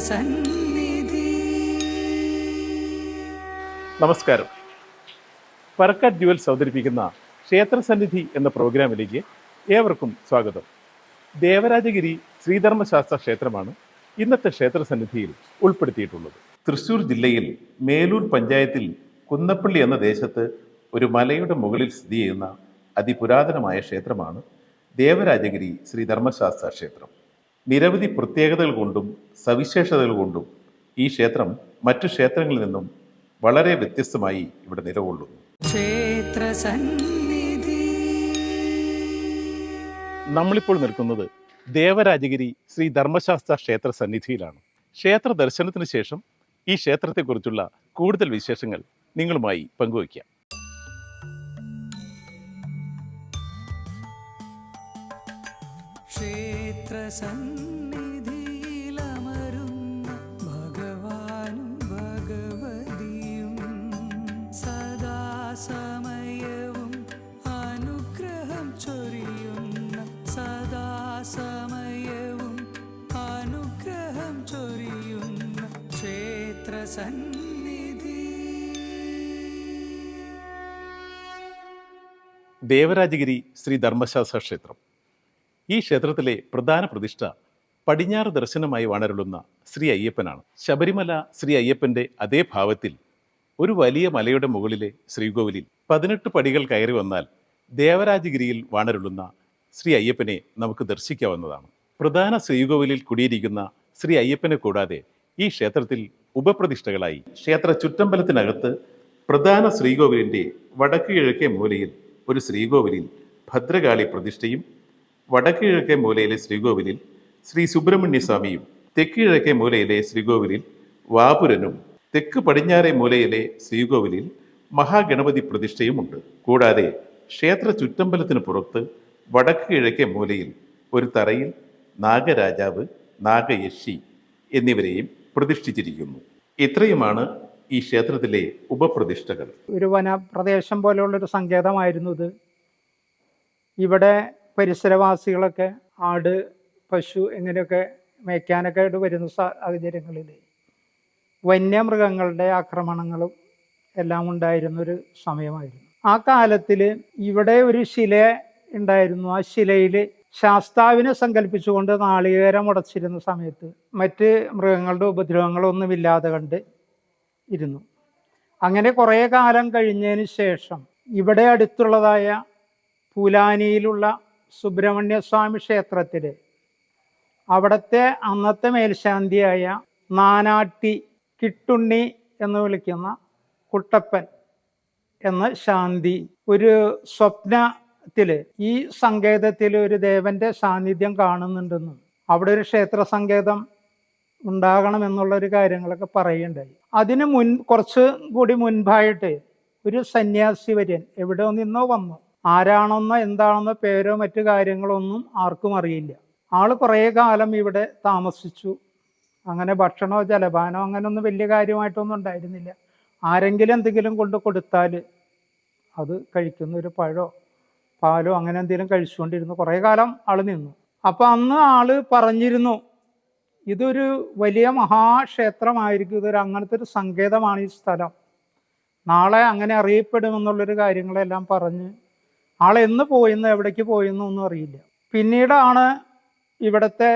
ക്ഷേത്രസന്നിധി നമസ്കാരം. പറക്കാറ്റ് ജുവൽസ് അവതരിപ്പിക്കുന്ന ക്ഷേത്രസന്നിധി എന്ന പ്രോഗ്രാമിലേക്ക് ഏവർക്കും സ്വാഗതം. ദേവരാജഗിരി ശ്രീധർമ്മശാസ്ത്ര ക്ഷേത്രമാണ് ഇന്നത്തെ ക്ഷേത്രസന്നിധിയിൽ ഉൾപ്പെടുത്തിയിട്ടുള്ളത്. തൃശൂർ ജില്ലയിൽ മേലൂർ പഞ്ചായത്തിൽ കുന്നപ്പള്ളി എന്ന ദേശത്ത് ഒരു മലയുടെ മുകളിൽ സ്ഥിതി ചെയ്യുന്ന അതിപുരാതനമായ ക്ഷേത്രമാണ് ദേവരാജഗിരി ശ്രീധർമ്മശാസ്ത്ര ക്ഷേത്രം. നിരവധി പ്രത്യേകതകൾ കൊണ്ടും സവിശേഷതകൾ കൊണ്ടും ഈ ക്ഷേത്രം മറ്റു ക്ഷേത്രങ്ങളിൽ നിന്നും വളരെ വ്യത്യസ്തമായി ഇവിടെ നിലകൊള്ളുന്നു. നമ്മളിപ്പോൾ നിൽക്കുന്നത് ദേവരാജഗിരി ശ്രീ ധർമ്മശാസ്ത്ര ക്ഷേത്ര സന്നിധിയിലാണ്. ക്ഷേത്ര ദർശനത്തിന് ശേഷം ഈ ക്ഷേത്രത്തെക്കുറിച്ചുള്ള കൂടുതൽ വിശേഷങ്ങൾ നിങ്ങളുമായി പങ്കുവയ്ക്കാം. സദാസമയവും അനുഗ്രഹം ചൊരിയുന്ന സദാസമയവും അനുഗ്രഹം ചൊരിയുന്ന ക്ഷേത്രസന്നിധി ദേവരാജഗിരി ശ്രീ ധർമ്മശാസ്ത്ര ക്ഷേത്രം. ഈ ക്ഷേത്രത്തിലെ പ്രധാന പ്രതിഷ്ഠ പടിഞ്ഞാറ് ദർശനമായി വാണരുളുന്ന ശ്രീ അയ്യപ്പനാണ്. ശബരിമല ശ്രീ അയ്യപ്പന്റെ അതേ ഭാവത്തിൽ ഒരു വലിയ മലയുടെ മുകളിലെ ശ്രീകോവിലിൽ പതിനെട്ട് പടികൾ കയറി വന്നാൽ ദേവരാജഗിരിയിൽ വാണരുളുന്ന ശ്രീ അയ്യപ്പനെ നമുക്ക് ദർശിക്കാവുന്നതാണ്. പ്രധാന ശ്രീകോവിലിൽ കുടിയിരിക്കുന്ന ശ്രീ അയ്യപ്പനെ കൂടാതെ ഈ ക്ഷേത്രത്തിൽ ഉപപ്രതിഷ്ഠകളായി ക്ഷേത്ര ചുറ്റമ്പലത്തിനകത്ത് പ്രധാന ശ്രീകോവിലിന്റെ വടക്ക് കിഴക്കേ മൂലയിൽ ഒരു ശ്രീകോവിലിൽ ഭദ്രകാളി പ്രതിഷ്ഠയും വടക്ക് കിഴക്കേ മൂലയിലെ ശ്രീകോവിലിൽ ശ്രീ സുബ്രഹ്മണ്യ സ്വാമിയും തെക്കുകിഴക്കേ മൂലയിലെ ശ്രീകോവിലിൽ വാപുരനും തെക്ക് പടിഞ്ഞാറേ മൂലയിലെ ശ്രീകോവിലിൽ മഹാഗണപതി പ്രതിഷ്ഠയുമുണ്ട് കൂടാതെ ക്ഷേത്ര ചുറ്റമ്പലത്തിന് പുറത്ത് വടക്ക് കിഴക്കേ മൂലയിൽ ഒരു തറയിൽ നാഗരാജാവ് നാഗയക്ഷി എന്നിവരെയും പ്രതിഷ്ഠിച്ചിരിക്കുന്നു. ഇത്രയുമാണ് ഈ ക്ഷേത്രത്തിലെ ഉപപ്രതിഷ്ഠകൾ. ഒരു വനപ്രദേശം പോലെയുള്ളൊരു സങ്കേതമായിരുന്നു ഇത്. ഇവിടെ പരിസരവാസികളൊക്കെ ആട് പശു ഇങ്ങനെയൊക്കെ മേയ്ക്കാനൊക്കെ ആയിട്ട് വരുന്ന സാഹചര്യങ്ങളിൽ വന്യമൃഗങ്ങളുടെ ആക്രമണങ്ങളും എല്ലാം ഉണ്ടായിരുന്നൊരു സമയമായിരുന്നു. ആ കാലത്തിൽ ഇവിടെ ഒരു ശില ഉണ്ടായിരുന്നു. ആ ശിലയിൽ ശാസ്താവിനെ സങ്കല്പിച്ചുകൊണ്ട് നാളികേരം ഉടച്ചിരുന്ന സമയത്ത് മറ്റ് മൃഗങ്ങളുടെ ഉപദ്രവങ്ങളൊന്നുമില്ലാതെ കണ്ട് ഇരുന്നു. അങ്ങനെ കുറേ കാലം കഴിഞ്ഞതിന് ശേഷം ഇവിടെ അടുത്തുള്ളതായ പൂലാനിയിലുള്ള സുബ്രഹ്മണ്യ സ്വാമി ക്ഷേത്രത്തിൽ അവിടുത്തെ അന്നത്തെ മേൽശാന്തിയായ നാനാട്ടി കിട്ടുണ്ണി എന്ന് വിളിക്കുന്ന കുട്ടപ്പൻ എന്ന ശാന്തി. ഒരു സ്വപ്നത്തിൽ ഈ സങ്കേതത്തിൽ ഒരു ദേവന്റെ സാന്നിധ്യം കാണുന്നുണ്ടെന്നും അവിടെ ഒരു ക്ഷേത്ര സങ്കേതം ഉണ്ടാകണം എന്നുള്ളൊരു കാര്യങ്ങളൊക്കെ പറയുണ്ടായി അതിന് മുൻ കുറച്ച് കൂടി മുൻപായിട്ട് ഒരു സന്യാസി വര്യൻ എവിടെ നിന്നോ വന്നു. ആരാണെന്നോ എന്താണെന്നോ പേരോ മറ്റു കാര്യങ്ങളൊന്നും ആർക്കും അറിയില്ല. ആൾ കുറേ കാലം ഇവിടെ താമസിച്ചു. അങ്ങനെ ഭക്ഷണമോ ജലപാനോ അങ്ങനെയൊന്നും വലിയ കാര്യമായിട്ടൊന്നും ഉണ്ടായിരുന്നില്ല. ആരെങ്കിലും എന്തെങ്കിലും കൊണ്ട് കൊടുത്താൽ അത് കഴിക്കുന്ന ഒരു പഴോ പാലോ അങ്ങനെ എന്തെങ്കിലും കഴിച്ചുകൊണ്ടിരുന്നു. കുറേ കാലം ആൾ നിന്നു. അപ്പം അന്ന് ആൾ പറഞ്ഞിരുന്നു ഇതൊരു വലിയ മഹാക്ഷേത്രമായിരിക്കും. ഇതൊരു അങ്ങനത്തെ ഒരു സങ്കേതമാണ് ഈ സ്ഥലം. നാളെ അങ്ങനെ അറിയപ്പെടുമെന്നുള്ളൊരു കാര്യങ്ങളെല്ലാം പറഞ്ഞ് ആളെന്ന് പോയിന്ന് എവിടേക്ക് പോയിന്ന് ഒന്നും അറിയില്ല. പിന്നീടാണ് ഇവിടത്തെ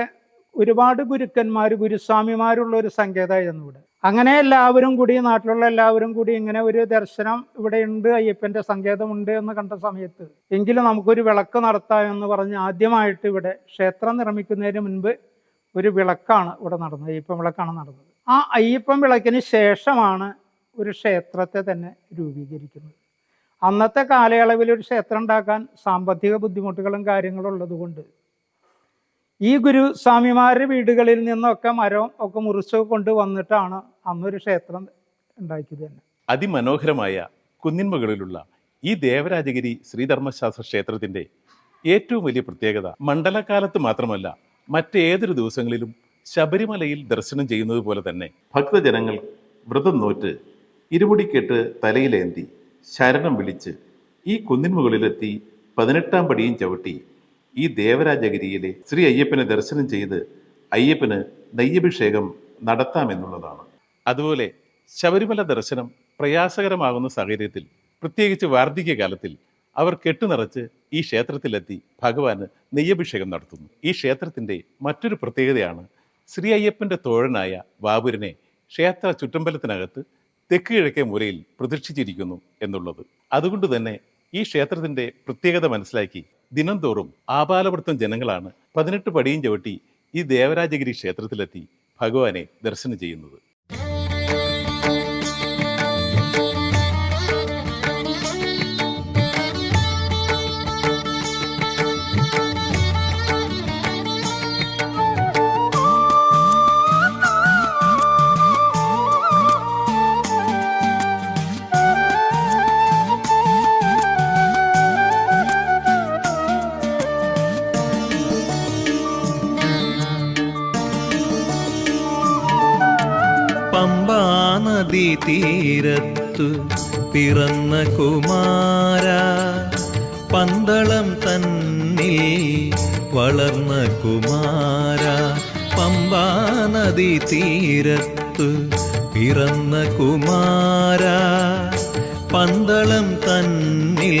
ഒരുപാട് ഗുരുക്കന്മാർ ഗുരുസ്വാമിമാരുള്ള ഒരു സങ്കേതമായിരുന്നു ഇവിടെ. അങ്ങനെ എല്ലാവരും കൂടി നാട്ടിലുള്ള എല്ലാവരും കൂടി ഇങ്ങനെ ഒരു ദർശനം ഇവിടെ ഉണ്ട് അയ്യപ്പന്റെ സങ്കേതമുണ്ട് എന്ന് കണ്ട സമയത്ത് എങ്കിലും നമുക്കൊരു വിളക്ക് നടത്താം എന്ന് പറഞ്ഞ് ആദ്യമായിട്ട് ഇവിടെ ക്ഷേത്രം നിർമ്മിക്കുന്നതിന് മുൻപ് ഒരു വിളക്കാണ് ഇവിടെ നടന്നത് അയ്യപ്പൻ വിളക്കാണ് നടന്നത്. ആ അയ്യപ്പൻ വിളക്കിന് ശേഷമാണ് ഒരു ക്ഷേത്രത്തെ തന്നെ രൂപീകരിക്കുന്നത്. അന്നത്തെ കാലയളവിൽ ഒരു ക്ഷേത്രം ഉണ്ടാക്കാൻ സാമ്പത്തിക ബുദ്ധിമുട്ടുകളും കാര്യങ്ങളും ഉള്ളതുകൊണ്ട് ഈ ഗുരുസ്വാമിമാരുടെ വീടുകളിൽ നിന്നൊക്കെ മരവും ഒക്കെ മുറിച്ച് കൊണ്ടുവന്നിട്ടാണ് അന്നൊരു ക്ഷേത്രം ഉണ്ടാക്കിയത് തന്നെ. അതിമനോഹരമായ കുന്നിൻ മുകളിലുള്ള ഈ ദേവരാജഗിരി ശ്രീധർമ്മശാസ്ത്ര ക്ഷേത്രത്തിന്റെ ഏറ്റവും വലിയ പ്രത്യേകത മണ്ഡലകാലത്ത് മാത്രമല്ല മറ്റേതൊരു ദിവസങ്ങളിലും ശബരിമലയിൽ ദർശനം ചെയ്യുന്നത് പോലെ തന്നെ ഭക്തജനങ്ങൾ വ്രതം നോറ്റ് ഇരുമുടിക്കെട്ട് തലയിലേന്തി ശരണം വിളിച്ച് ഈ കുന്നിൻ മുകളിലെത്തി പതിനെട്ടാം പടിയും ചവിട്ടി. ഈ ദേവരാജഗിരിയിലെ ശ്രീ അയ്യപ്പനെ ദർശനം ചെയ്ത് അയ്യപ്പന് നെയ്യഭിഷേകം നടത്താമെന്നുള്ളതാണ് അതുപോലെ ശബരിമല ദർശനം പ്രയാസകരമാകുന്ന സാഹചര്യത്തിൽ പ്രത്യേകിച്ച് വാർദ്ധക്യകാലത്തിൽ അവർ കെട്ടുനിറച്ച് ഈ ക്ഷേത്രത്തിലെത്തി ഭഗവാന് നെയ്യഭിഷേകം നടത്തുന്നു. ഈ ക്ഷേത്രത്തിന്റെ മറ്റൊരു പ്രത്യേകതയാണ് ശ്രീ അയ്യപ്പന്റെ തോഴനായ ബാബുരനെ ക്ഷേത്ര ചുറ്റമ്പലത്തിനകത്ത് തെക്ക് കിഴക്കേ മുരയിൽ പ്രതീക്ഷിച്ചിരിക്കുന്നു എന്നുള്ളത്. അതുകൊണ്ട് തന്നെ ഈ ക്ഷേത്രത്തിന്റെ പ്രത്യേകത മനസ്സിലാക്കി ദിനംതോറും ആപാലവൃത്തം ജനങ്ങളാണ് പതിനെട്ട് പടിയും ചവിട്ടി ഈ ദേവരാജഗിരി ക്ഷേത്രത്തിലെത്തി ഭഗവാനെ ദർശനം ചെയ്യുന്നത്. തീരത്തു പിറന്ന കുമാര പന്തളം തന്നിൽ വളർന്ന കുമാര പമ്പാനദി തീരത്തു പിറന്ന കുമാര പന്തളം തന്നിൽ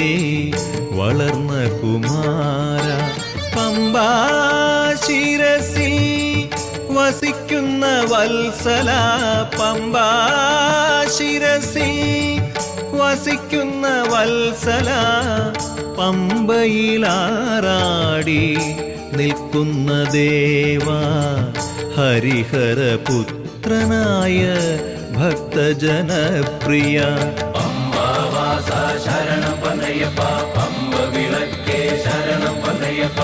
വളർന്ന കുമാര പമ്പാ ശിരസിൽ വസിക്കുന്ന വത്സല പമ്പാശിരസി വസിക്കുന്ന വത്സല പമ്പയിലാറാടി നിൽക്കുന്ന ദേവ. ഹരിഹരപുത്രനായ ഭക്തജനപ്രിയ. പമ്പവാസ ശരണം പനയപ്പ പമ്പ വിളക്കേ ശരണം പനയപ്പ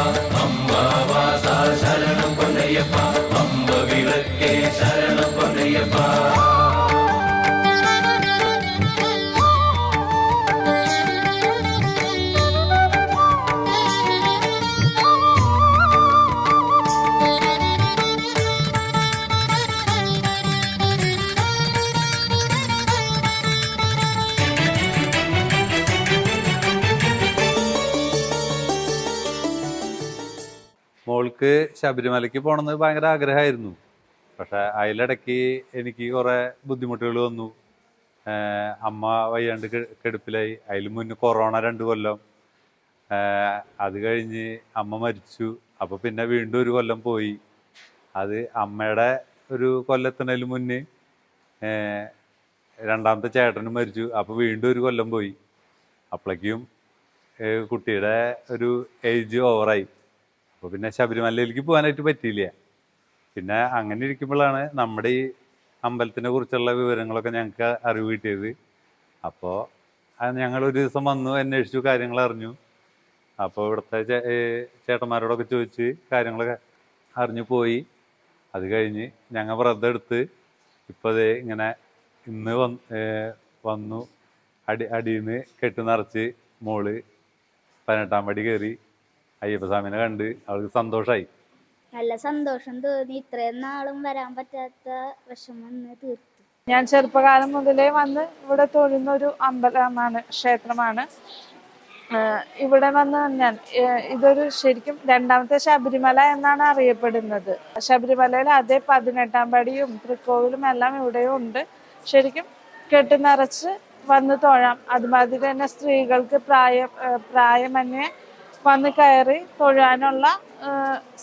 ശബരിമലയ്ക്ക് പോകണമെന്ന് ഭയങ്കര ആഗ്രഹമായിരുന്നു. പക്ഷെ അതിലിടയ്ക്ക് എനിക്ക് കുറേ ബുദ്ധിമുട്ടുകൾ വന്നു. അമ്മ വയ്യാണ്ട് കെടുപ്പിലായി. അതിൽ മുന്നേ കൊറോണ രണ്ട് കൊല്ലം. അത് കഴിഞ്ഞ് അമ്മ മരിച്ചു. അപ്പോൾ പിന്നെ വീണ്ടും ഒരു കൊല്ലം പോയി. അത് അമ്മയുടെ ഒരു കൊല്ലത്തിനതിൽ മുന്നേ രണ്ടാമത്തെ ചേട്ടനും മരിച്ചു. അപ്പോൾ വീണ്ടും ഒരു കൊല്ലം പോയി. അപ്പോഴേക്കും കുട്ടിയുടെ ഒരു ഏജ് ഓവറായി. അപ്പോൾ പിന്നെ ശബരിമലയിലേക്ക് പോകാനായിട്ട് പറ്റിയില്ല. പിന്നെ അങ്ങനെ ഇരിക്കുമ്പോഴാണ് നമ്മുടെ ഈ അമ്പലത്തിനെ കുറിച്ചുള്ള വിവരങ്ങളൊക്കെ ഞങ്ങൾക്ക് അറിവ് കിട്ടിയത്. അപ്പോൾ ഞങ്ങൾ ഒരു ദിവസം വന്നു അന്വേഷിച്ചു കാര്യങ്ങൾ അറിഞ്ഞു. അപ്പോൾ ഇവിടുത്തെ ചേട്ടന്മാരോടൊക്കെ ചോദിച്ച് കാര്യങ്ങളൊക്കെ അറിഞ്ഞു പോയി. അത് കഴിഞ്ഞ് ഞങ്ങൾ വ്രതം എടുത്ത് ഇപ്പോൾ ഇങ്ങനെ ഇന്ന് വന്ന് വന്നു. അടി അടിയിൽ നിന്ന് കെട്ടി നിറച്ച് മോൾ പതിനെട്ടാം പടി കയറി. അയ്യപ്പസ്വാമിനെ കണ്ട് അവൾക്ക് സന്തോഷമായി നല്ല സന്തോഷം തോന്നി. ഇത്രയും നാളും വരാൻ പറ്റാത്ത വിഷമം തീർത്തു. ഞാൻ ചെറുപ്പകാലം മുതലേ വന്ന് ഇവിടെ തൊഴുന്ന ഒരു അമ്പലമാണ് ക്ഷേത്രമാണ്. ഇവിടെ വന്ന് ഞാൻ ഇതൊരു ശരിക്കും രണ്ടാമത്തെ ശബരിമല എന്നാണ് അറിയപ്പെടുന്നത്. ശബരിമലയിൽ അതേ പതിനെട്ടാം പടിയും തൃക്കോവിലും എല്ലാം ഇവിടെയും ഉണ്ട്. ശരിക്കും കെട്ടി നിറച്ച് വന്ന് തൊഴാം. അതുമാതിരി തന്നെ സ്ത്രീകൾക്ക് പ്രായ പ്രായമന്യേ വന്ന് കയറി തൊഴാനുള്ള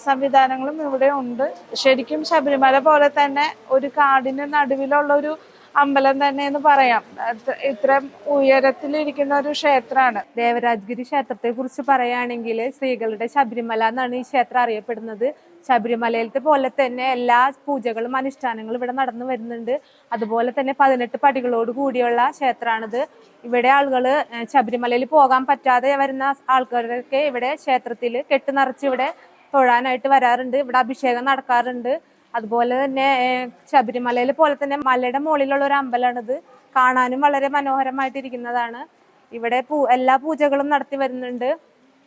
സംവിധാനങ്ങളും ഇവിടെ ഉണ്ട്. ശരിക്കും ശബരിമല പോലെ തന്നെ ഒരു കാടിന് നടുവിലുള്ള ഒരു അമ്പലം തന്നെ എന്ന് പറയാം ഇത്ര ഇത്രയും ഉയരത്തിലിരിക്കുന്ന ഒരു ക്ഷേത്രമാണ്. ദേവരാജ്ഗിരി ക്ഷേത്രത്തെ കുറിച്ച് പറയുകയാണെങ്കിൽ സ്ത്രീകളുടെ ശബരിമല എന്നാണ് ഈ ക്ഷേത്രം അറിയപ്പെടുന്നത്. ശബരിമലയിലത്തെ പോലെ തന്നെ എല്ലാ പൂജകളും അനുഷ്ഠാനങ്ങളും ഇവിടെ നടന്നു വരുന്നുണ്ട്. അതുപോലെ തന്നെ പതിനെട്ട് പടികളോട് കൂടിയുള്ള ക്ഷേത്രമാണിത്. ഇവിടെ ആളുകൾ ശബരിമലയിൽ പോകാൻ പറ്റാതെ വരുന്ന ആൾക്കാരൊക്കെ ഇവിടെ ക്ഷേത്രത്തിൽ കെട്ട് നിറച്ച് ഇവിടെ തൊഴാനായിട്ട് വരാറുണ്ട്. ഇവിടെ അഭിഷേകം നടക്കാറുണ്ട്. അതുപോലെ തന്നെ ശബരിമലയിൽ പോലെ തന്നെ മലയുടെ മുകളിലുള്ള ഒരു അമ്പലമാണിത് കാണാനും വളരെ മനോഹരമായിട്ടിരിക്കുന്നതാണ്. ഇവിടെ പൂ എല്ലാ പൂജകളും നടത്തി വരുന്നുണ്ട്.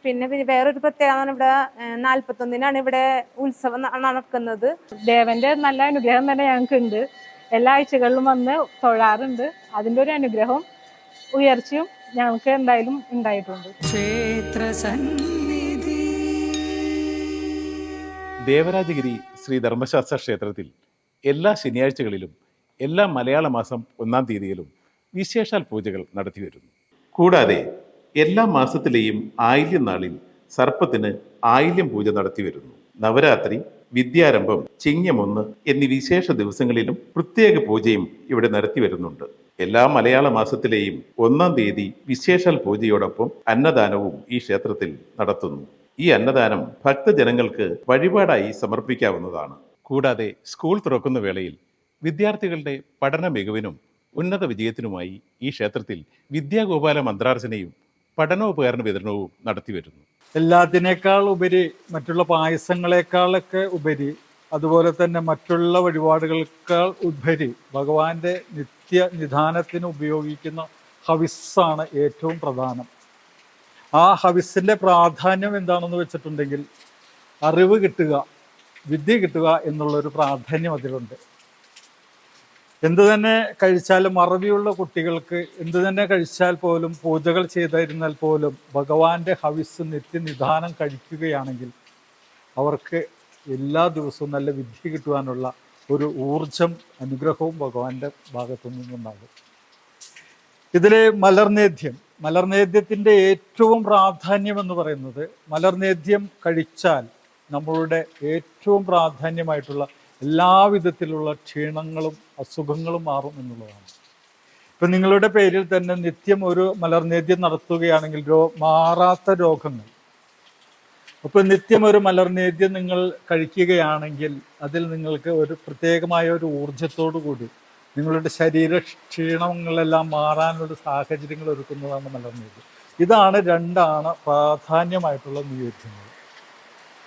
പിന്നെ പിന്നെ വേറൊരു പ്രത്യേകത ഇവിടെ നാൽപ്പത്തൊന്നിനാണ് ഇവിടെ ഉത്സവം നടക്കുന്നത്. ദേവന്റെ നല്ല അനുഗ്രഹം തന്നെ ഞങ്ങൾക്ക് ഉണ്ട് എല്ലാ ആഴ്ചകളിലും വന്ന് തൊഴാറുണ്ട്. അതിന്റെ ഒരു അനുഗ്രഹം ഉയർച്ചയും ഞങ്ങൾക്ക് എന്തായാലും ഉണ്ടായിട്ടുണ്ട്. ക്ഷേത്ര സന്നിധി. ദേവരാജഗിരി ശ്രീ ധർമ്മശാസ്ത്ര ക്ഷേത്രത്തിൽ എല്ലാ ശനിയാഴ്ചകളിലും എല്ലാ മലയാള മാസം ഒന്നാം തീയതിയിലും വിശേഷാൽ പൂജകൾ നടത്തിവരുന്നു. കൂടാതെ എല്ലാ മാസത്തിലെയും ആയില്യം നാളിൽ സർപ്പത്തിന് ആയില്യം പൂജ നടത്തി വരുന്നു. നവരാത്രി വിദ്യാരംഭം ചിങ്ങമൊന്ന് എന്നീ വിശേഷ ദിവസങ്ങളിലും പ്രത്യേക പൂജയും ഇവിടെ നടത്തി വരുന്നുണ്ട്. എല്ലാ മലയാള മാസത്തിലെയും ഒന്നാം തീയതി വിശേഷാൽ പൂജയോടൊപ്പം അന്നദാനവും ഈ ക്ഷേത്രത്തിൽ നടത്തുന്നു. ഈ അന്നദാനം ഭക്തജനങ്ങൾക്ക് വഴിപാടായി സമർപ്പിക്കാവുന്നതാണ്. കൂടാതെ സ്കൂൾ തുറക്കുന്ന വേളയിൽ വിദ്യാർത്ഥികളുടെ പഠന മികവിനും ഉന്നത വിജയത്തിനുമായി ഈ ക്ഷേത്രത്തിൽ വിദ്യാഗോപാല മന്ത്രാർച്ചനയും പഠനോപകരണ വിതരണവും നടത്തി വരുന്നു. എല്ലാത്തിനേക്കാൾ ഉപരി മറ്റുള്ള പായസങ്ങളെക്കാളൊക്കെ ഉപരി അതുപോലെ തന്നെ മറ്റുള്ള വഴിപാടുകൾക്കാൾ ഉപരി ഭഗവാന്റെ നിത്യ നിധാനത്തിന് ഉപയോഗിക്കുന്ന ഹവിസ്സാണ് ഏറ്റവും പ്രധാനം. ആ ഹവിസിന്റെ പ്രാധാന്യം എന്താണെന്ന് വെച്ചിട്ടുണ്ടെങ്കിൽ അറിവ് കിട്ടുക വിദ്യ കിട്ടുക എന്നുള്ളൊരു പ്രാധാന്യം അതിലുണ്ട്. എന്തു തന്നെ കഴിച്ചാലും അറിവിയുള്ള കുട്ടികൾക്ക് എന്തു തന്നെ കഴിച്ചാൽ പോലും പൂജകൾ ചെയ്തിരുന്നാൽ പോലും ഭഗവാന്റെ ഹവിസ് നിത്യനിധാനം കഴിക്കുകയാണെങ്കിൽ അവർക്ക് എല്ലാ ദിവസവും നല്ല വിദ്യ കിട്ടുവാനുള്ള ഒരു ഊർജം അനുഗ്രഹവും ഭഗവാന്റെ ഭാഗത്തു നിന്നുണ്ടാകും. ഇതിലെ മലർനേദ്യം മലർനേദ്യത്തിന്റെ ഏറ്റവും പ്രാധാന്യം എന്ന് പറയുന്നത് മലർനേദ്യം കഴിച്ചാൽ നമ്മളുടെ ഏറ്റവും പ്രാധാന്യമായിട്ടുള്ള എല്ലാവിധത്തിലുള്ള ക്ഷീണങ്ങളും അസുഖങ്ങളും മാറും എന്നുള്ളതാണ്. ഇപ്പം നിങ്ങളുടെ പേരിൽ തന്നെ നിത്യം ഒരു മലർനേദ്യം നടത്തുകയാണെങ്കിൽ രോ മാറാത്ത രോഗങ്ങൾ. അപ്പോൾ നിത്യം ഒരു മലർനേദ്യം നിങ്ങൾ കഴിക്കുകയാണെങ്കിൽ അതിൽ നിങ്ങൾക്ക് ഒരു പ്രത്യേകമായ ഒരു ഊർജത്തോടു കൂടി നിങ്ങളുടെ ശരീര ക്ഷീണങ്ങളെല്ലാം മാറാനുള്ള സാഹചര്യങ്ങൾ ഒരുക്കുന്നതാണ് മലർനേദ്യം. ഇതാണ് രണ്ടാണ് പ്രാധാന്യമായിട്ടുള്ള നിവേദ്യങ്ങൾ.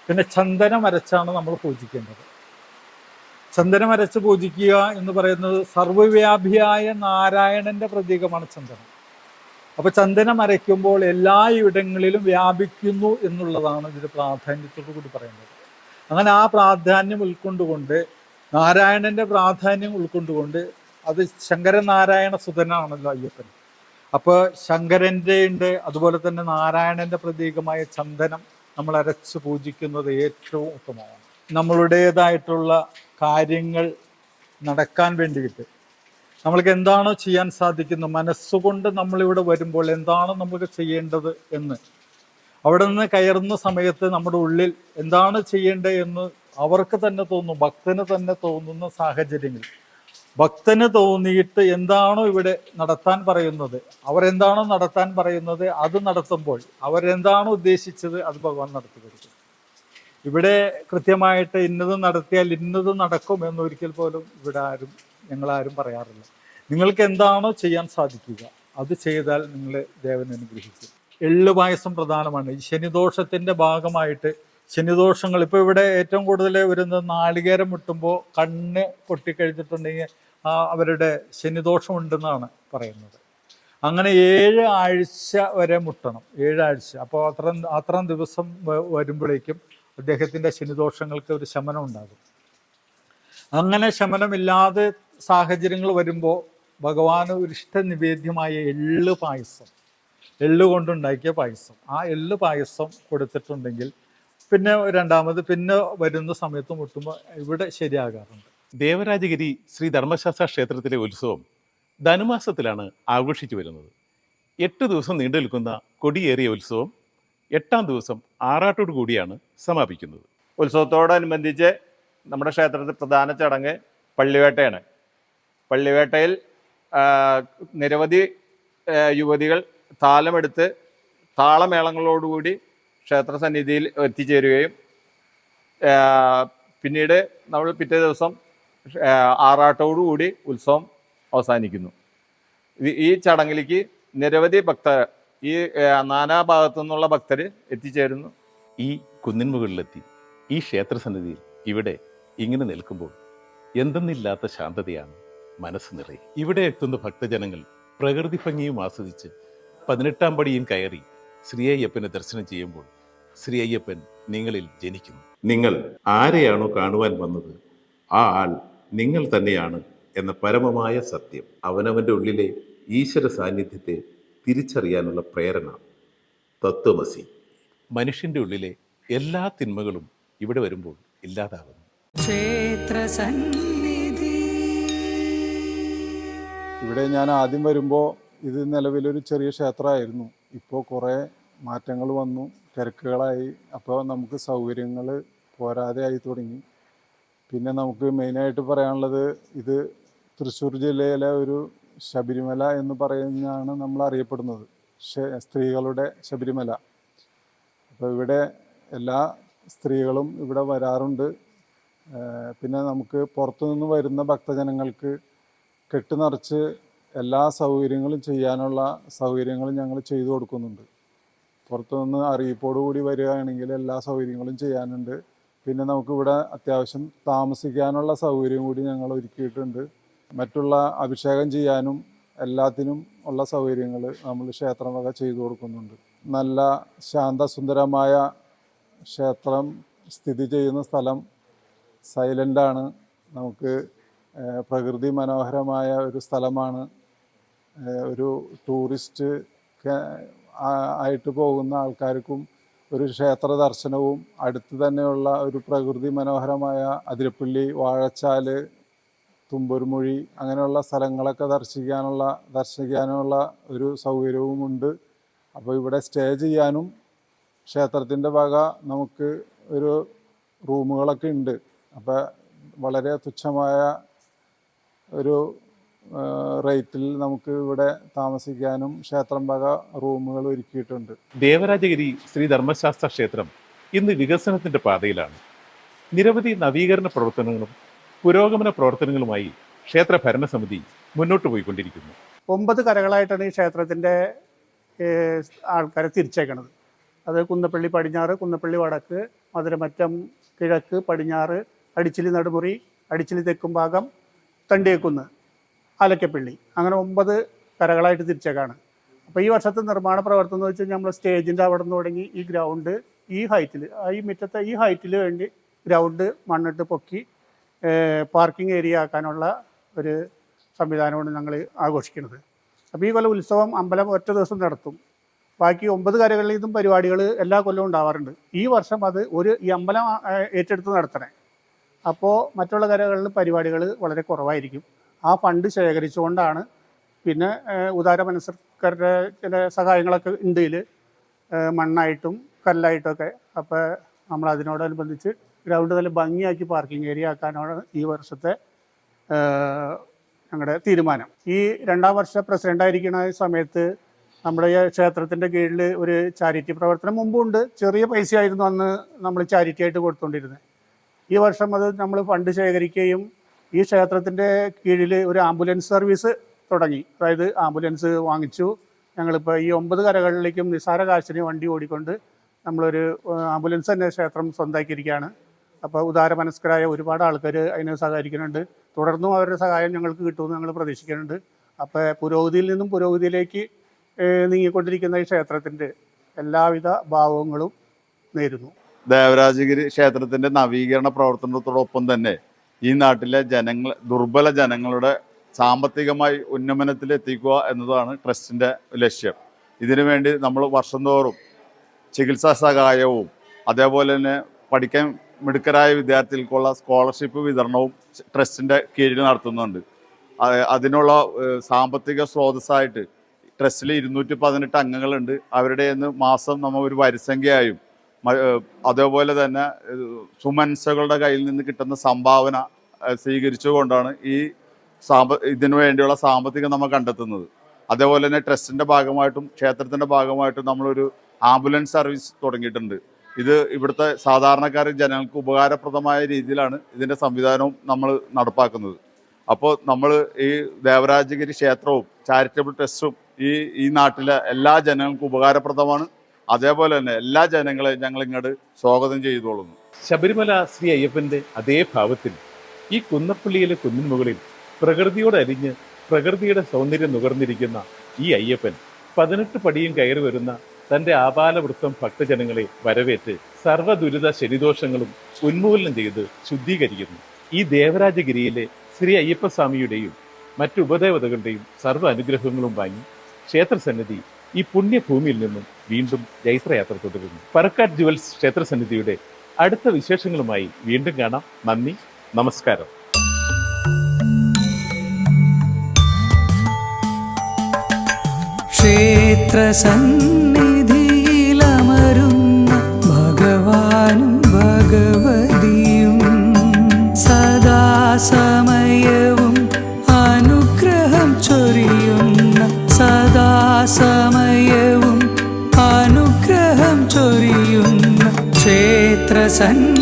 പിന്നെ ചന്ദനം അരച്ചാണ് നമ്മൾ പൂജിക്കേണ്ടത്. ചന്ദനം അരച്ച് പൂജിക്കുക എന്ന് പറയുന്നത് സർവവ്യാപിയായ നാരായണന്റെ പ്രതീകമാണ് ചന്ദനം. അപ്പൊ ചന്ദനം അരയ്ക്കുമ്പോൾ എല്ലാ ഇടങ്ങളിലും വ്യാപിക്കുന്നു എന്നുള്ളതാണ് ഇതിന്റെ പ്രാധാന്യത്തോടു കൂടി പറയുന്നത്. അങ്ങനെ ആ പ്രാധാന്യം ഉൾക്കൊണ്ടുകൊണ്ട് നാരായണന്റെ പ്രാധാന്യം ഉൾക്കൊണ്ടുകൊണ്ട് അത് ശങ്കരനാരായണ സുതനാണല്ലോ അയ്യപ്പൻ. അപ്പോൾ ശങ്കരന്റെ ഉണ്ട് അതുപോലെ തന്നെ നാരായണന്റെ പ്രതീകമായ ചന്ദനം നമ്മൾ അരച്ച് പൂജിക്കുന്നത് ഏറ്റവും ഉത്തമമാണ്. നമ്മളുടേതായിട്ടുള്ള കാര്യങ്ങൾ നടക്കാൻ വേണ്ടിയിട്ട് നമ്മൾക്ക് എന്താണോ ചെയ്യാൻ സാധിക്കുന്നത് മനസ്സുകൊണ്ട് നമ്മളിവിടെ വരുമ്പോൾ എന്താണ് നമുക്ക് ചെയ്യേണ്ടത് എന്ന്. അവിടെ നിന്ന് കയറുന്ന സമയത്ത് നമ്മുടെ ഉള്ളിൽ എന്താണ് ചെയ്യേണ്ടത് എന്ന് അവർക്ക് തന്നെ തോന്നും ഭക്തന് തന്നെ തോന്നുന്ന സാഹചര്യങ്ങൾ. ഭക്തന് തോന്നിയിട്ട് എന്താണോ ഇവിടെ നടത്താൻ പറയുന്നത് അവരെന്താണോ നടത്താൻ പറയുന്നത് അത് നടത്തുമ്പോൾ അവരെന്താണോ ഉദ്ദേശിച്ചത് അത് ഭഗവാൻ നടത്തി കൊടുക്കും. ഇവിടെ കൃത്യമായിട്ട് ഇന്നതും നടത്തിയാൽ ഇന്നതും നടക്കും എന്നൊരിക്കൽ പോലും ഇവിടെ ആരും ഞങ്ങളാരും പറയാറില്ല. നിങ്ങൾക്ക് എന്താണോ ചെയ്യാൻ സാധിക്കുക അത് ചെയ്താൽ നിങ്ങൾ ദേവൻ അനുഗ്രഹിക്കും. എള്ളു പായസം പ്രധാനമാണ്. ഈ ശനിദോഷത്തിന്റെ ഭാഗമായിട്ട് ശനിദോഷങ്ങൾ ഇപ്പോൾ ഇവിടെ ഏറ്റവും കൂടുതൽ വരുന്നത് നാളികേരം മുട്ടുമ്പോൾ കണ്ണ് പൊട്ടിക്കഴിഞ്ഞിട്ടുണ്ടെങ്കിൽ ആ അവരുടെ ശനിദോഷമുണ്ടെന്നാണ് പറയുന്നത്. അങ്ങനെ ഏഴ് ആഴ്ച വരെ മുട്ടണം ഏഴാഴ്ച അപ്പോൾ അത്ര അത്രയും ദിവസം വരുമ്പോഴേക്കും അദ്ദേഹത്തിന്റെ ശനിദോഷങ്ങൾക്ക് ഒരു ശമനം ഉണ്ടാകും. അങ്ങനെ ശമനമില്ലാതെ സാഹചര്യങ്ങൾ വരുമ്പോൾ ഭഗവാന് ഒരു ഇഷ്ട നിവേദ്യമായ എള്ള് പായസം എള്ള് കൊണ്ടുണ്ടാക്കിയ പായസം. ആ എള്ള് പായസം കൊടുത്തിട്ടുണ്ടെങ്കിൽ പിന്നെ രണ്ടാമത് പിന്നെ വരുന്ന സമയത്ത് മുട്ടുമ്പോൾ ഇവിടെ ശരിയാകാറുണ്ട്. ദേവരാജഗിരി ശ്രീ ധർമ്മശാസ്ത്ര ക്ഷേത്രത്തിലെ ഉത്സവം ധനുമാസത്തിലാണ് ആഘോഷിച്ചു വരുന്നത്. എട്ട് ദിവസം നീണ്ടു നിൽക്കുന്ന കൊടിയേറിയ ഉത്സവം എട്ടാം ദിവസം ആറാട്ടോടു കൂടിയാണ് സമാപിക്കുന്നത്. ഉത്സവത്തോടനുബന്ധിച്ച് നമ്മുടെ ക്ഷേത്രത്തിൽ പ്രധാന ചടങ്ങ് പള്ളിവേട്ടയാണ്. പള്ളിവേട്ടയിൽ നിരവധി യുവതികൾ താലമെടുത്ത് താളമേളങ്ങളോടുകൂടി ക്ഷേത്ര സന്നിധിയിൽ എത്തിച്ചേരുകയും പിന്നീട് നമ്മൾ പിറ്റേ ദിവസം ആറാട്ടോടുകൂടി ഉത്സവം അവസാനിക്കുന്നു. ഈ- ചടങ്ങിലേക്ക് നിരവധി ഭക്തർ ഈ നാനാഭാഗത്തു നിന്നുള്ള ഭക്തർ എത്തിച്ചേരുന്നു. ഈ കുന്നിൻ മുകളിലെത്തി ഈ ക്ഷേത്രസന്നിധിയിൽ ഇവിടെ ഇങ്ങനെ നിൽക്കുമ്പോൾ എന്തെന്നില്ലാത്ത ശാന്തതയാണ് മനസ്സ് നിറയെ. ഇവിടെ എത്തുന്ന ഭക്തജനങ്ങൾ പ്രകൃതി ഭംഗിയും ആസ്വദിച്ച് പതിനെട്ടാം പടിയും കയറി ശ്രീ അയ്യപ്പനെ ദർശനം ചെയ്യുമ്പോൾ ശ്രീ അയ്യപ്പൻ നിങ്ങളിൽ ജനിക്കുന്നു. നിങ്ങൾ ആരെയാണോ കാണുവാൻ വന്നത്? ആ ആൾ നിങ്ങൾ തന്നെയാണ് എന്ന പരമമായ സത്യം. അവനവന്റെ ഉള്ളിലെ ഈശ്വര സാന്നിധ്യത്തെ തിരിച്ചറിയാനുള്ള പ്രേരണ തത്വമസി. മനുഷ്യന്റെ ഉള്ളിലെ എല്ലാ തിന്മകളും ഇവിടെ വരുമ്പോൾ ഇല്ലാതാകുന്നു. ക്ഷേത്ര സന്നിധി. ഇവിടെ ഞാൻ ആദ്യം വരുമ്പോൾ ഇത് നിലവിലൊരു ചെറിയ ക്ഷേത്രമായിരുന്നു. ഇപ്പോൾ കുറേ മാറ്റങ്ങൾ വന്നു തിരക്കുകളായി. അപ്പോൾ നമുക്ക് സൗകര്യങ്ങൾ പോരാതെ ആയി തുടങ്ങി. പിന്നെ നമുക്ക് മെയിനായിട്ട് പറയാനുള്ളത് ഇത് തൃശ്ശൂർ ജില്ലയിലെ ഒരു ശബരിമല എന്ന് പറയുന്നതാണ് നമ്മൾ അറിയപ്പെടുന്നത്. സ്ത്രീകളുടെ ശബരിമല. അപ്പോൾ ഇവിടെ എല്ലാ സ്ത്രീകളും ഇവിടെ വരാറുണ്ട്. പിന്നെ നമുക്ക് പുറത്തുനിന്ന് വരുന്ന ഭക്തജനങ്ങൾക്ക് കെട്ടുനിറച്ച് എല്ലാ സൗകര്യങ്ങളും ചെയ്യാനുള്ള സൗകര്യങ്ങളും ഞങ്ങൾ ചെയ്തു കൊടുക്കുന്നുണ്ട്. പുറത്തുനിന്ന് അറിയിപ്പോടുകൂടി വരികയാണെങ്കിൽ എല്ലാ സൗകര്യങ്ങളും ചെയ്യാനുണ്ട്. പിന്നെ നമുക്കിവിടെ അത്യാവശ്യം താമസിക്കാനുള്ള സൗകര്യം കൂടി ഞങ്ങൾ ഒരുക്കിയിട്ടുണ്ട്. മറ്റുള്ള അഭിഷേകം ചെയ്യാനും എല്ലാത്തിനും ഉള്ള സൗകര്യങ്ങൾ നമ്മൾ ക്ഷേത്രം ചെയ്തു കൊടുക്കുന്നുണ്ട്. നല്ല ശാന്തസുന്ദരമായ ക്ഷേത്രം സ്ഥിതി ചെയ്യുന്ന സ്ഥലം സൈലന്റാണ്. നമുക്ക് പ്രകൃതി മനോഹരമായ ഒരു സ്ഥലമാണ്. ഒരു ടൂറിസ്റ്റ് ആയിട്ട് പോകുന്ന ആൾക്കാർക്കും ഒരു ക്ഷേത്ര ദർശനവും അടുത്ത് തന്നെയുള്ള ഒരു പ്രകൃതി മനോഹരമായ അതിരപ്പള്ളി വാഴച്ചാൽ തുമ്പൂർമൊഴി അങ്ങനെയുള്ള സ്ഥലങ്ങളൊക്കെ ദർശിക്കാനുള്ള ദർശിക്കാനുള്ള ഒരു സൗകര്യവുമുണ്ട്. അപ്പോൾ ഇവിടെ സ്റ്റേ ചെയ്യാനും ക്ഷേത്രത്തിന്റെ വക നമുക്ക് ഒരു റൂമുകളൊക്കെ ഉണ്ട്. അപ്പോൾ വളരെ തുച്ഛമായ ഒരു റേറ്റിൽ നമുക്ക് ഇവിടെ താമസിക്കാനും ക്ഷേത്രം വക റൂമുകൾ ഒരുക്കിയിട്ടുണ്ട്. ദേവരാജഗിരി ശ്രീ ധർമ്മശാസ്ത്ര ക്ഷേത്രം ഇന്ന് വികസനത്തിന്റെ പാതയിലാണ്. നിരവധി നവീകരണ പ്രവർത്തനങ്ങളും പുരോഗമന പ്രവർത്തനങ്ങളുമായി ക്ഷേത്ര ഭരണസമിതി മുന്നോട്ട് പോയിക്കൊണ്ടിരിക്കുന്നു. ഒമ്പത് കരകളായിട്ടാണ് ഈ ക്ഷേത്രത്തിന്റെ ആൾക്കാരെ തിരിച്ചേക്കണത് അത് കുന്നപ്പള്ളി പടിഞ്ഞാറ് കുന്നപ്പള്ളി വടക്ക് മധുരമറ്റം കിഴക്ക് പടിഞ്ഞാറ് അടിച്ചിലി നടുമുറി അടിച്ചിലി തെക്കും ഭാഗം തണ്ടിയേക്കുന്ന് ആലക്കപ്പള്ളി. അങ്ങനെ ഒമ്പത് കരകളായിട്ട് തിരിച്ചേക്കാണ് അപ്പോൾ ഈ വർഷത്തെ നിർമ്മാണ പ്രവർത്തനം എന്ന് വെച്ചാൽ നമ്മൾ സ്റ്റേജിന്റെ അവിടെ നിന്ന് തുടങ്ങി ഈ ഗ്രൗണ്ട് ഈ ഹൈറ്റിൽ ഈ മുറ്റത്തെ ഈ ഹൈറ്റിൽ വേണ്ടി ഗ്രൗണ്ട് മണ്ണിട്ട് പൊക്കി പാർക്കിംഗ് ഏരിയ ആക്കാനുള്ള ഒരു സംവിധാനമാണ് ഞങ്ങൾ ആഘോഷിക്കുന്നത്. അപ്പോൾ ഈ കൊല്ലം ഉത്സവം അമ്പലം ഒറ്റ ദിവസം നടത്തും. ബാക്കി ഒമ്പത് കരകളിൽ നിന്നും പരിപാടികൾ എല്ലാ കൊല്ലവും ഉണ്ടാവാറുണ്ട്. ഈ വർഷം അത് ഒരു ഈ അമ്പലം ഏറ്റെടുത്ത് നടത്തണേ. അപ്പോൾ മറ്റുള്ള കരകളിൽ പരിപാടികൾ വളരെ കുറവായിരിക്കും. ആ ഫണ്ട് ശേഖരിച്ചുകൊണ്ടാണ് പിന്നെ ഉദാര മനസ്സക്കാരുടെ ചില സഹായങ്ങളൊക്കെ ഇതിൽ മണ്ണായിട്ടും കല്ലായിട്ടൊക്കെ അപ്പോൾ നമ്മൾ അതിനോടനുബന്ധിച്ച് ഗ്രൗണ്ട് നല്ല ഭംഗിയാക്കി പാർക്കിംഗ് ഏരിയ ആക്കാനാണ് ഈ വർഷത്തെ ഞങ്ങളുടെ തീരുമാനം. ഈ രണ്ടാം വർഷ പ്രസിഡന്റായിരിക്കുന്ന സമയത്ത് നമ്മുടെ ക്ഷേത്രത്തിന്റെ കീഴിൽ ഒരു ചാരിറ്റി പ്രവർത്തനം മുമ്പുണ്ട്. ചെറിയ പൈസയായിരുന്നു അന്ന് നമ്മൾ ചാരിറ്റി ആയിട്ട് കൊടുത്തുകൊണ്ടിരുന്നത് ഈ വർഷം അത് നമ്മൾ ഫണ്ട് ശേഖരിക്കുകയും ഈ ക്ഷേത്രത്തിന്റെ കീഴിൽ ഒരു ആംബുലൻസ് സർവീസ് തുടങ്ങി. അതായത് ആംബുലൻസ് വാങ്ങിച്ചു. ഞങ്ങളിപ്പോൾ ഈ ഒമ്പത് കരകളിലേക്കും നിസാര കാശിന് വണ്ടി ഓടിക്കൊണ്ട് നമ്മളൊരു ആംബുലൻസ് തന്നെ ക്ഷേത്രം സ്വന്തമാക്കിയിരിക്കുകയാണ് അപ്പോൾ ഉദാരമനസ്കരായ ഒരുപാട് ആൾക്കാർ അതിനെ സഹകരിക്കുന്നുണ്ട്. തുടർന്നും അവരുടെ സഹായം ഞങ്ങൾക്ക് കിട്ടുമെന്ന് ഞങ്ങൾ പ്രതീക്ഷിക്കുന്നുണ്ട്. അപ്പോൾ പുരോഗതിയിൽ നിന്നും പുരോഗതിയിലേക്ക് നീങ്ങിക്കൊണ്ടിരിക്കുന്ന ഈ ക്ഷേത്രത്തിന്റെ എല്ലാവിധ ഭാവങ്ങളും നേരുന്നു. ദേവരാജഗിരി ക്ഷേത്രത്തിന്റെ നവീകരണ പ്രവർത്തനത്തോടൊപ്പം തന്നെ ഈ നാട്ടിലെ ജനങ്ങൾ ദുർബല ജനങ്ങളുടെ സാമ്പത്തികമായി ഉന്നമനത്തിൽ എത്തിക്കുക എന്നതാണ് ട്രസ്റ്റിന്റെ ലക്ഷ്യം. ഇതിനു വേണ്ടി നമ്മൾ വർഷം തോറും ചികിത്സാ സഹായവും അതേപോലെ തന്നെ പഠിക്കാൻ മിടുക്കരായ വിദ്യാർത്ഥികൾക്കുള്ള സ്കോളർഷിപ്പ് വിതരണവും ട്രസ്റ്റിന്റെ കീഴിൽ നടത്തുന്നുണ്ട്. അതിനുള്ള സാമ്പത്തിക സ്രോതസ്സായിട്ട് ട്രസ്റ്റിൽ ഇരുന്നൂറ്റി പതിനെട്ട് അംഗങ്ങളുണ്ട്. അവരുടെ നിന്ന് മാസം നമ്മൾ ഒരു വരിസംഖ്യയായും അതേപോലെ തന്നെ സുമൻസകളുടെ കയ്യിൽ നിന്ന് കിട്ടുന്ന സംഭാവന സ്വീകരിച്ചുകൊണ്ടാണ് ഈ സാമ്പ ഇതിനു വേണ്ടിയുള്ള സാമ്പത്തികം നമ്മൾ കണ്ടെത്തുന്നത്. അതേപോലെ തന്നെ ട്രസ്റ്റിന്റെ ഭാഗമായിട്ടും ക്ഷേത്രത്തിന്റെ ഭാഗമായിട്ടും നമ്മളൊരു ആംബുലൻസ് സർവീസ് തുടങ്ങിയിട്ടുണ്ട്. ഇത് ഇവിടുത്തെ സാധാരണക്കാർ ജനങ്ങൾക്ക് ഉപകാരപ്രദമായ രീതിയിലാണ് ഇതിന്റെ സംവിധാനവും നമ്മൾ നടപ്പാക്കുന്നത്. അപ്പോൾ നമ്മൾ ഈ ദേവരാജഗിരി ക്ഷേത്രവും ചാരിറ്റബിൾ ട്രസ്റ്റും ഈ ഈ നാട്ടിലെ എല്ലാ ജനങ്ങൾക്കും ഉപകാരപ്രദമാണ്. അതേപോലെ തന്നെ എല്ലാ ജനങ്ങളെയും ഞങ്ങൾ ഇങ്ങോട്ട് സ്വാഗതം ചെയ്തോളുന്നു ശബരിമല ശ്രീ അയ്യപ്പന്റെ അതേ ഭാവത്തിൽ ഈ കുന്നപ്പള്ളിയിലെ കുന്നിൻ മുകളിൽ പ്രകൃതിയോട് അരിഞ്ഞ് പ്രകൃതിയുടെ സൗന്ദര്യം നുകർന്നിരിക്കുന്ന ഈ അയ്യപ്പൻ പതിനെട്ട് പടിയും കയറി വരുന്ന തന്റെ ആപാലവൃത്തം ഭക്തജനങ്ങളെ വരവേറ്റ് സർവദുരിത ശനിദോഷങ്ങളും ഉന്മൂലനം ചെയ്ത് ശുദ്ധീകരിക്കുന്നു. ഈ ദേവരാജഗിരിയിലെ ശ്രീ അയ്യപ്പസ്വാമിയുടെയും മറ്റു ഉപദേവതകളുടെയും സർവ അനുഗ്രഹങ്ങളും വാങ്ങി ക്ഷേത്രസന്നിധി ഈ പുണ്യഭൂമിയിൽ നിന്നും വീണ്ടും ജൈത്രയാത്ര തുടരുന്നു. പറക്കാട് ജുവൽസ് ക്ഷേത്രസന്നിധിയുടെ അടുത്ത വിശേഷങ്ങളുമായി വീണ്ടും കാണാം. നന്ദി നമസ്കാരം. ക്ഷേത്ര സദാസമയവും